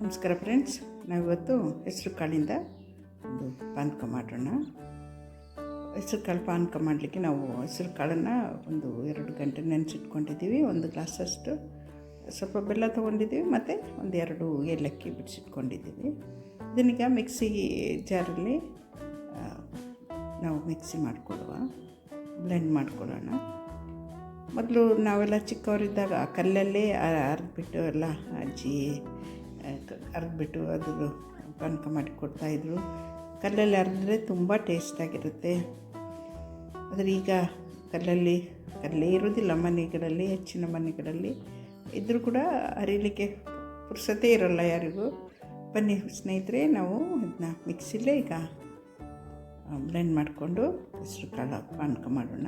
ನಮಸ್ಕಾರ ಫ್ರೆಂಡ್ಸ್, ನಾವಿವತ್ತು ಹೆಸರು ಕಾಳಿಂದ ಒಂದು ಪಾನಕ ಮಾಡೋಣ. ಹೆಸರು ಕಾಳು ಪಾನಕ ಮಾಡಲಿಕ್ಕೆ ನಾವು ಹೆಸರು ಕಾಳನ್ನು ಒಂದು ಎರಡು ಗಂಟೆ ನೆನೆಸಿಟ್ಕೊಂಡಿದ್ದೀವಿ, ಒಂದು ಗ್ಲಾಸಷ್ಟು. ಸ್ವಲ್ಪ ಬೆಲ್ಲ ತೊಗೊಂಡಿದ್ದೀವಿ, ಮತ್ತು ಒಂದು ಎರಡು ಏಲಕ್ಕಿ ಬಿಡಿಸಿಟ್ಕೊಂಡಿದ್ದೀವಿ. ಇದನ್ನೀಗ ಮಿಕ್ಸಿ ಜಾರಲ್ಲಿ ನಾವು ಮಿಕ್ಸಿ ಮಾಡಿಕೊಡುವ ಬ್ಲೆಂಡ್ ಮಾಡ್ಕೊಳ್ಳೋಣ. ಮೊದಲು ನಾವೆಲ್ಲ ಚಿಕ್ಕವರಿದ್ದಾಗ ಕಲ್ಲಲ್ಲೇ ಅರ್ದ್ಬಿಟ್ಟು ಎಲ್ಲ ಅಜ್ಜಿ ಅರ್ದ್ಬಿಟ್ಟು ಅದು ಪಾನಕ ಮಾಡಿ ಕೊಡ್ತಾಯಿದ್ರು ಕಲ್ಲಲ್ಲಿ ಅರೆದ್ರೆ ತುಂಬ ಟೇಸ್ಟಾಗಿರುತ್ತೆ ಆದರೆ ಈಗ ಕಲ್ಲಲ್ಲಿ, ಕಲ್ಲೇ ಇರೋದಿಲ್ಲ ಮನೆಗಳಲ್ಲಿ, ಹೆಚ್ಚಿನ ಮನೆಗಳಲ್ಲಿ. ಇದ್ದರೂ ಕೂಡ ಅರಿಲಿಕ್ಕೆ ಪುರ್ಸತೆ ಇರೋಲ್ಲ ಯಾರಿಗೂ. ಬನ್ನಿ ಸ್ನೇಹಿತರೆ, ನಾವು ಇದನ್ನ ಮಿಕ್ಸಿಲ್ಲೇ ಈಗ ಬ್ಲೆಂಡ್ ಮಾಡಿಕೊಂಡು ಹೆಸರು ಕಾಳು ಪಾನಕ ಮಾಡೋಣ.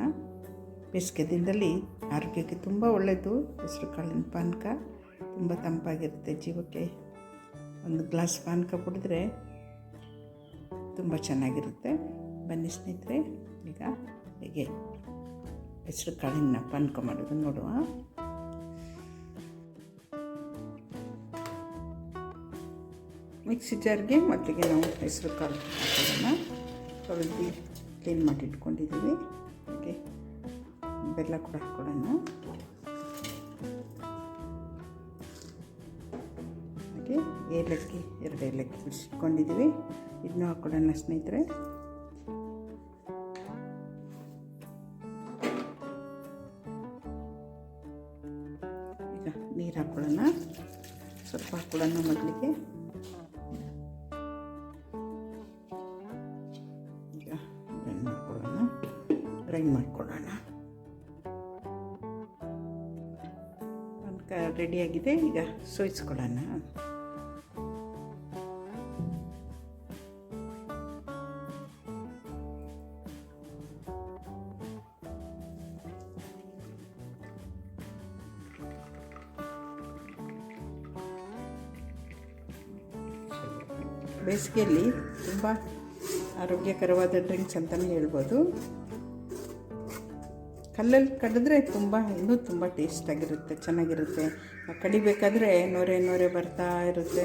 ಬೇಸಿಗೆ ದಿನದಲ್ಲಿ ಆರೋಗ್ಯಕ್ಕೆ ತುಂಬ ಒಳ್ಳೆಯದು ಹೆಸರು ಕಾಳಿನ ಪಾನಕ. ತುಂಬ ತಂಪಾಗಿರುತ್ತೆ ಜೀವಕ್ಕೆ. ಒಂದು ಗ್ಲಾಸ್ ಪಾನಕ ಕುಡಿದ್ರೆ ತುಂಬ ಚೆನ್ನಾಗಿರುತ್ತೆ. ಬನ್ನಿ ಸ್ನೇಹಿತರೆ, ಈಗ ಹೇಗೆ ಹೆಸರು ಕಾಳಿನ ಪಾನಕ ಮಾಡೋದು ನೋಡುವ. ಮಿಕ್ಸಿ ಜಾರ್ಗೆ ಮೊದಲಿಗೆ ನಾವು ಹೆಸರು ಕಾಳು ಹಾಕೋಣ ತೊಳೆದು ಕ್ಲೀನ್ ಮಾಡಿ ಇಟ್ಕೊಂಡಿದ್ದೀವಿ. ಹಾಗೆ ಬೆಲ್ಲ ಕೂಡ ಹಾಕೊಳ್ಳೋಣ. ಹಾಗೆ ಏಲಕ್ಕಿ, ಎರಡು ಏಲಕ್ಕಿ ಬಿಡಿಸಿಟ್ಕೊಂಡಿದ್ದೀವಿ ಇದನ್ನು ಹಾಕ್ಕೊಡೋಣ ಸ್ನೇಹಿತರೆ. ಈಗ ನೀರು ಹಾಕೊಳ್ಳೋಣ ಸ್ವಲ್ಪ ಹಾಕೊಳ್ಳೋಣ ಮೊದಲಿಗೆ. ಈಗ ಗ್ರೈಂಡ್ ಮಾಡ್ಕೊಳ್ಳೋಣ ಗ್ರೈಂಡ್ ಮಾಡ್ಕೊಳ್ಳೋಣ ರೆಡಿಯಾಗಿದೆ ಈಗ ಸೋಯಿಸ್ಕೊಳ್ಳೋಣ ಬೇಸಿಗೆಯಲ್ಲಿ ತುಂಬ ಆರೋಗ್ಯಕರವಾದ ಡ್ರಿಂಕ್ಸ್ ಅಂತಲೇ ಹೇಳ್ಬೋದು. ಕಲ್ಲಲ್ಲಿ ಕಡಿದ್ರೆ ತುಂಬ, ಇನ್ನೂ ತುಂಬ ಟೇಸ್ಟಾಗಿರುತ್ತೆ, ಚೆನ್ನಾಗಿರುತ್ತೆ. ಕಡಿಬೇಕಾದ್ರೆ ನೊರೆ ನೊರೆ ಬರ್ತಾ ಇರುತ್ತೆ.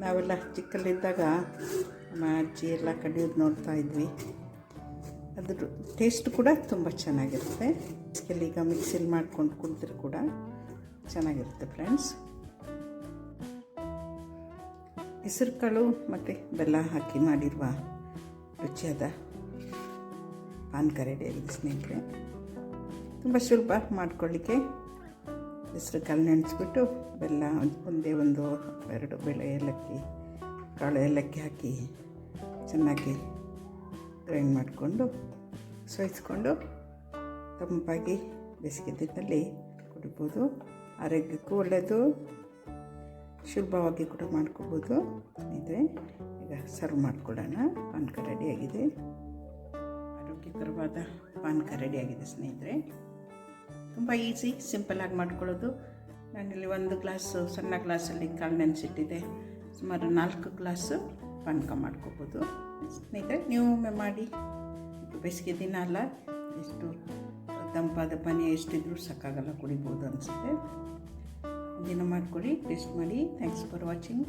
ನಾವೆಲ್ಲ ಚಿಕ್ಕಲ್ಲಿದ್ದಾಗ ನಮ್ಮ ಅಜ್ಜಿ ಎಲ್ಲ ಕಡಿಯೋದು ನೋಡ್ತಾ ಇದ್ವಿ. ಅದ್ರ ಟೇಸ್ಟ್ ಕೂಡ ತುಂಬ ಚೆನ್ನಾಗಿರುತ್ತೆ. ಈಗ ಮಿಕ್ಸಿಲಿ ಮಾಡ್ಕೊಂಡು ಕುಡಿದ್ರೆ ಕೂಡ ಚೆನ್ನಾಗಿರುತ್ತೆ ಫ್ರೆಂಡ್ಸ್. ಹೆಸರು ಕಾಳು ಮತ್ತು ಬೆಲ್ಲ ಹಾಕಿ ಮಾಡಿರುವ ರುಚಿಯಾದ ಪಾನಕ ಆಗಿದೆ ಸ್ನೇಹಿತರೆ. ತುಂಬ ಸುಲಭ ಮಾಡ್ಕೊಳ್ಳಿಕ್ಕೆ ಹೆಸರು ಕಾಳು ನೆನೆಸ್ಬಿಟ್ಟು ಬೆಲ್ಲ ಒಂದೇ ಒಂದು ಎರಡು ಬೆಳೆ ಏಲಕ್ಕಿ, ಕಾಳು ಏಲಕ್ಕಿ ಹಾಕಿ ಚೆನ್ನಾಗಿ ಗ್ರೈಂಡ್ ಮಾಡಿಕೊಂಡು ಸೋಯಿಸ್ಕೊಂಡು ತಂಪಾಗಿ ಬೇಸಿಗೆ ದಿನದಲ್ಲಿ ಕುಡಿಬೋದು. ಆರೋಗ್ಯಕ್ಕೂ ಒಳ್ಳೆಯದು ಸುಲಭವಾಗಿ ಕೂಡ ಮಾಡ್ಕೋಬೋದು. ಇದೆ. ಈಗ ಸರ್ವ್ ಮಾಡ್ಕೊಳ್ಳೋಣ. ಪಾನಕ ರೆಡಿಯಾಗಿದೆ ಆರೋಗ್ಯಕರವಾದ ಪಾನಕ ರೆಡಿಯಾಗಿದೆ ಸ್ನೇಹಿತರೆ. ತುಂಬ ಈಸಿ ಸಿಂಪಲ್ಲಾಗಿ ಮಾಡ್ಕೊಳ್ಳೋದು. ನಾನಿಲ್ಲಿ ಒಂದು ಗ್ಲಾಸು ಸಣ್ಣ ಗ್ಲಾಸಲ್ಲಿ ಕಾಳು ನೆನೆಸಿಟ್ಟಿದೆ ಸುಮಾರು ನಾಲ್ಕು ಗ್ಲಾಸು ಪಾನಕ ಮಾಡ್ಕೋಬೋದು. ಸ್ನೇಹಿತರೆ, ನೀವು ಒಮ್ಮೆ ಮಾಡಿ. ಬೇಸಿಗೆ ದಿನ ಅಲ್ಲ. ಎಷ್ಟು ತಂಪಾದ ಪಾನೀಯ ಎಷ್ಟಿದ್ರೂ ಸಾಕಾಗಲ್ಲ, ಕುಡಿಬೋದು ಅನಿಸುತ್ತೆ. ದಿನ ಮಾಡ್ಕೊಳ್ಳಿ ಟೇಸ್ಟ್ ಮಾಡಿ. Thanks for watching